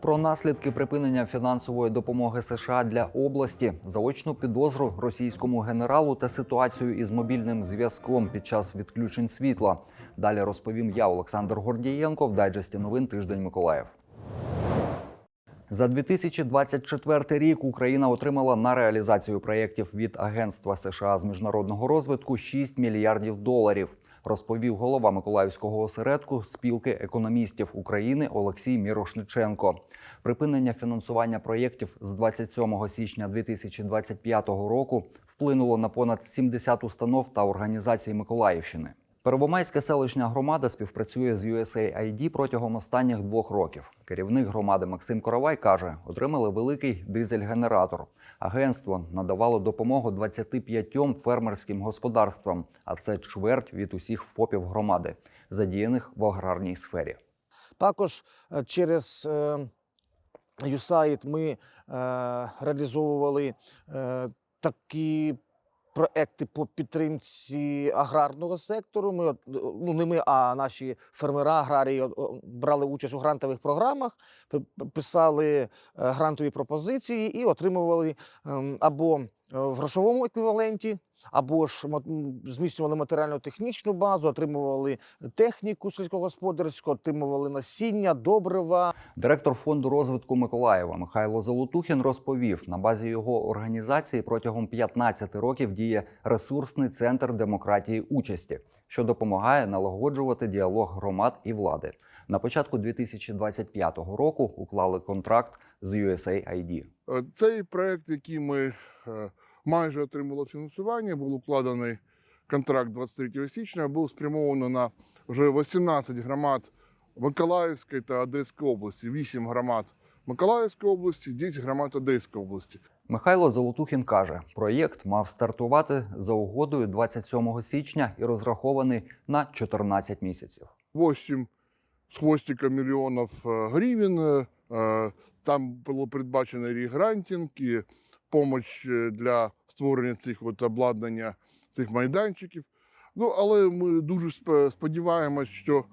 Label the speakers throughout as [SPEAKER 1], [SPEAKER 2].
[SPEAKER 1] Про наслідки припинення фінансової допомоги США для області, заочну підозру російському генералу та ситуацію із мобільним зв'язком під час відключень світла. Далі розповім я, Олександр Гордієнко, в дайджесті новин тиждень Миколаїв. За 2024 рік Україна отримала на реалізацію проєктів від Агентства США з міжнародного розвитку 6 мільярдів доларів. Розповів голова Миколаївського осередку спілки економістів України Олексій Мірошниченко. Припинення фінансування проєктів з 27 січня 2025 року вплинуло на понад 70 установ та організацій Миколаївщини. Первомайська селищна громада співпрацює з USAID протягом останніх двох років. Керівник громади Максим Коровай каже, отримали великий дизель-генератор. Агентство надавало допомогу 25 фермерським господарствам, а це чверть від усіх ФОПів громади, задіяних в аграрній сфері.
[SPEAKER 2] Також е, через е, USAID ми е, реалізовували такі проекти по підтримці аграрного сектору. Ми, е, ну не ми, а наші фермера, аграрії брали участь у грантових програмах, пи- пи- писали е, грантові пропозиції і отримували ем, або в грошовому еквіваленті, або ж зміцнювали матеріально-технічну базу, отримували техніку сільськогосподарську, отримували насіння, добрива.
[SPEAKER 1] Директор фонду розвитку Миколаєва Михайло Золотухін розповів, на базі його організації протягом 15 років діє ресурсний центр демократії участі, що допомагає налагоджувати діалог громад і влади. На початку 2025 року уклали контракт з USAID.
[SPEAKER 3] Е, Цей проект, який ми е, майже отримали фінансування, був укладений контракт 23 січня, був спрямовано на вже 18 громад Миколаївської та Одеської області, 8 громад Миколаївської області, 10 громад Одеської області.
[SPEAKER 1] Михайло Золотухін каже, проєкт мав стартувати за угодою 27 січня і розрахований на 14 місяців.
[SPEAKER 3] 8 з хвостиком мільйонів е, гривень. е, е, Там було передбачено регрантинг і помощь для створення цих от обладнання цих майданчиків. Ну, але ми дуже сп- сподіваємось, що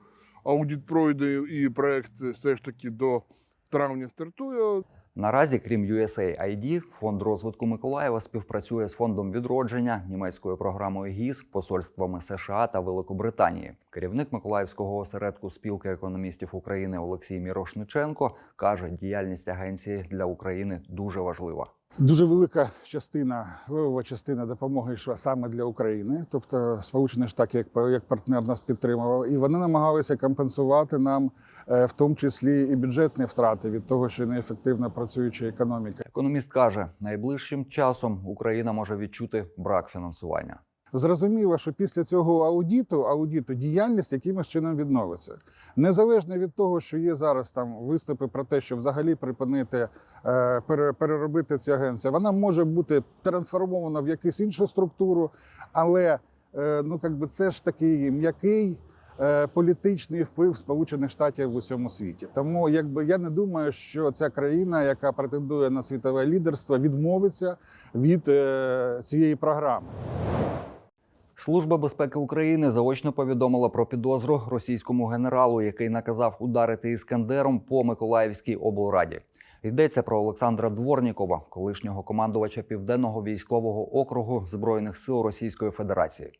[SPEAKER 3] аудит пройде і проект все ж таки до травня стартує.
[SPEAKER 1] Наразі, крім USAID, фонд розвитку Миколаєва співпрацює з фондом відродження, німецькою програмою ГІС, посольствами США та Великобританії. Керівник Миколаївського осередку спілки економістів України Олексій Мірошниченко каже, діяльність агенції для України дуже важлива.
[SPEAKER 4] Дуже велика частина, вивова частина допомоги йшла саме для України. Тобто Сполучені Штати як, як партнер нас підтримував, і вони намагалися компенсувати нам е, в тому числі і бюджетні втрати від того, що неефективно працююча економіка.
[SPEAKER 1] Економіст каже, найближчим часом Україна може відчути брак фінансування.
[SPEAKER 4] Зрозуміло, що після цього аудіту, аудіту діяльність якимось чином відновиться. Незалежно від того, що є зараз там виступи про те, що взагалі припинити е, пере- переробити цю агенцію, вона може бути трансформована в якусь іншу структуру, але е, ну якби це ж такий м'який. е, Політичний вплив Сполучених Штатів в усьому світі, тому якби я не думаю, що ця країна, яка претендує на світове лідерство, відмовиться від е, цієї програми.
[SPEAKER 1] Служба безпеки України заочно повідомила про підозру російському генералу, який наказав ударити іскандером по Миколаївській облраді. Йдеться про Олександра Дворнікова, колишнього командувача південного військового округу збройних сил Російської Федерації.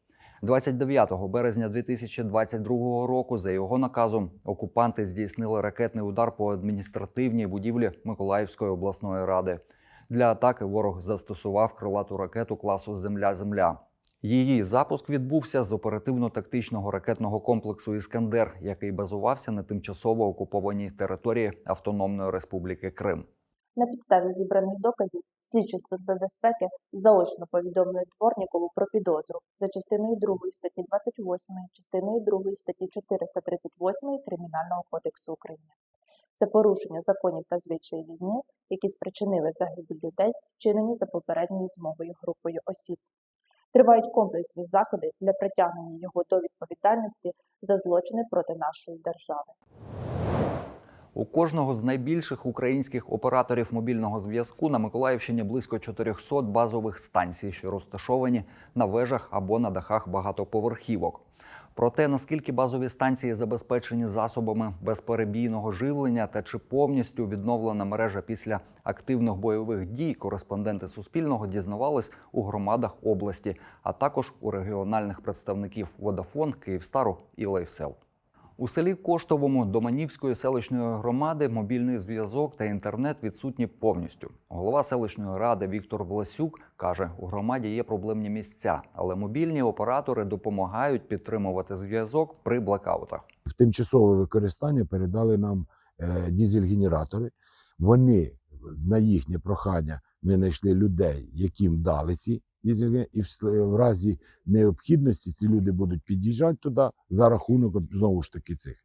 [SPEAKER 1] 29 березня 2022 року, за його наказом, окупанти здійснили ракетний удар по адміністративній будівлі Миколаївської обласної ради. Для атаки ворог застосував крилату ракету класу Земля-Земля. Її запуск відбувся з оперативно-тактичного ракетного комплексу Іскандер, який базувався на тимчасово окупованій території Автономної Республіки Крим.
[SPEAKER 5] На підставі зібраних доказів слідчі служби безпеки заочно повідомили Дворнікову про підозру за частиною 2 статті 28, частиною 2 статті 438 Кримінального кодексу України. Це порушення законів та звичаїв війни, які спричинили загибель людей, вчинені за попередньою змовою групою осіб. Тривають комплексні заходи для притягнення його до відповідальності за злочини проти нашої держави.
[SPEAKER 1] У кожного з найбільших українських операторів мобільного зв'язку на Миколаївщині близько 400 базових станцій, що розташовані на вежах або на дахах багатоповерхівок. Про те, наскільки базові станції забезпечені засобами безперебійного живлення та чи повністю відновлена мережа після активних бойових дій, кореспонденти Суспільного дізнавались у громадах області, а також у регіональних представників Водафон, Київстару і Лайфсел. У селі Коштовому Доманівської селищної громади мобільний зв'язок та інтернет відсутні повністю. Голова селищної ради Віктор Власюк каже, у громаді є проблемні місця, але мобільні оператори допомагають підтримувати зв'язок при блекаутах.
[SPEAKER 6] в тимчасове використання передали нам е, дізель-генератори. Вони на їхнє прохання ми знайшли людей, яким дали ці дізель, і в, в разі необхідності ці люди будуть під'їжджати туди за рахунок знову ж таки цих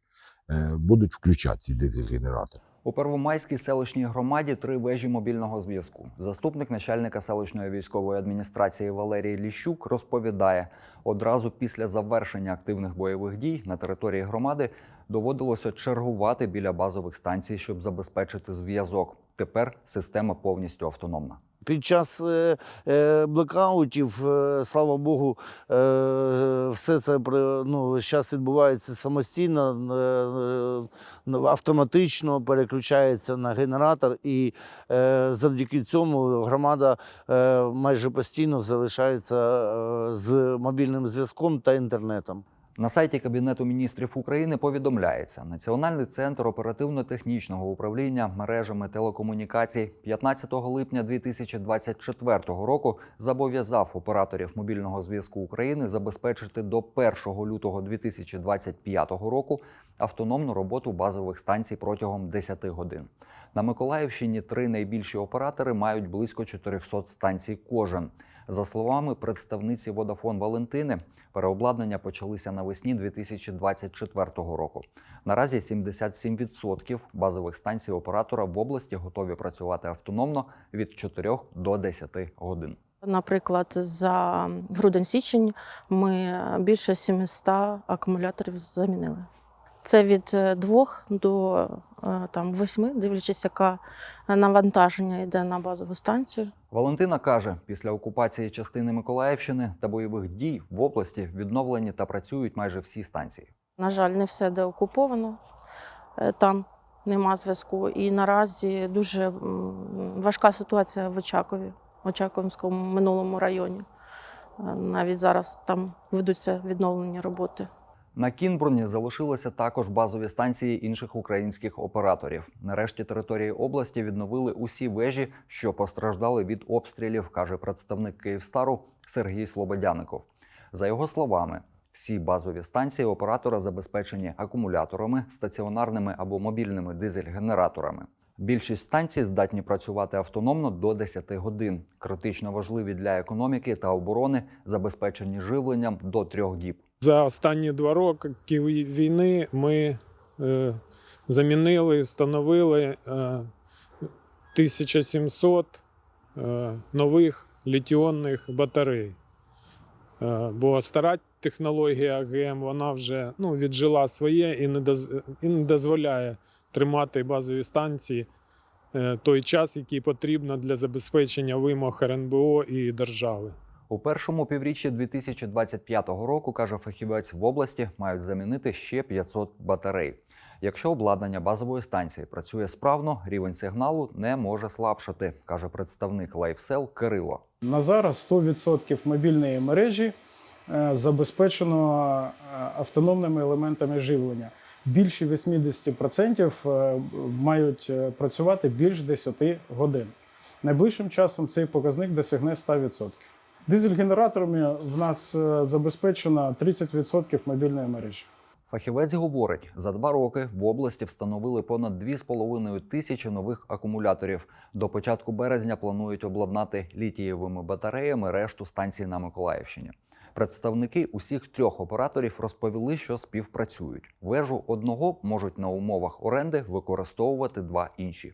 [SPEAKER 6] е, будуть включати ці дизель-генератори.
[SPEAKER 1] У Первомайській селищній громаді три вежі мобільного зв'язку. Заступник начальника селищної військової адміністрації Валерій Ліщук розповідає: одразу після завершення активних бойових дій на території громади доводилося чергувати біля базових станцій, щоб забезпечити зв'язок. Тепер система повністю автономна.
[SPEAKER 2] Під час е, е, блекаутів, е, слава Богу, е, все це ну, зараз відбувається самостійно, е, е, автоматично переключається на генератор, і е, завдяки цьому громада е, майже постійно залишається е, з мобільним зв'язком та інтернетом.
[SPEAKER 1] На сайті Кабінету міністрів України повідомляється, Національний центр оперативно-технічного управління мережами телекомунікацій 15 липня 2024 року зобов'язав операторів мобільного зв'язку України забезпечити до 1 лютого 2025 року автономну роботу базових станцій протягом 10 годин. На Миколаївщині три найбільші оператори мають близько 400 станцій кожен. За словами представниці Водафон Валентини, переобладнання почалися навесні 2024 року. Наразі 77% базових станцій оператора в області готові працювати автономно від 4 до 10 годин.
[SPEAKER 7] Наприклад, за грудень-січень ми більше 700 акумуляторів замінили. Це від 2 до е, там, 8, дивлячись, яке навантаження йде на базову станцію.
[SPEAKER 1] Валентина каже, після окупації частини Миколаївщини та бойових дій в області відновлені та працюють майже всі станції.
[SPEAKER 7] На жаль, не все де окуповано, Е, там нема зв'язку. І наразі дуже важка ситуація в Очакові, Очаковському минулому районі. Е, Навіть зараз там ведуться відновлені роботи.
[SPEAKER 1] На Кінбурні залишилися також базові станції інших українських операторів. Нарешті території області відновили усі вежі, що постраждали від обстрілів, каже представник Київстару Сергій Слободяников. За його словами, всі базові станції оператора забезпечені акумуляторами, стаціонарними або мобільними дизель-генераторами. Більшість станцій здатні працювати автономно до 10 годин. Критично важливі для економіки та оборони, забезпечені живленням до трьох діб.
[SPEAKER 8] За останні два роки війни ми е, замінили, встановили е, 1700 е, нових літіонних батарей. Е, бо стара технологія АГМ вона вже ну, віджила своє і не, доз, і не дозволяє тримати базові станції е, той час, який потрібно для забезпечення вимог РНБО і держави.
[SPEAKER 1] У першому півріччі 2025 року, каже фахівець, в області мають замінити ще 500 батарей. Якщо обладнання базової станції працює справно, рівень сигналу не може слабшати, каже представник LifeSell Кирило.
[SPEAKER 9] На зараз 100% мобільної мережі е, забезпечено е, автономними елементами живлення. Більше 80% е, мають е, працювати більш 10 годин. Найближчим часом цей показник досягне 100%. Дизель-генераторами в нас е, забезпечено 30% мобільної мережі.
[SPEAKER 1] Фахівець говорить, за два роки в області встановили понад 2,5 тисячі нових акумуляторів. До початку березня планують обладнати літієвими батареями решту станцій на Миколаївщині. Представники усіх трьох операторів розповіли, що співпрацюють. Вежу одного можуть на умовах оренди використовувати два інші.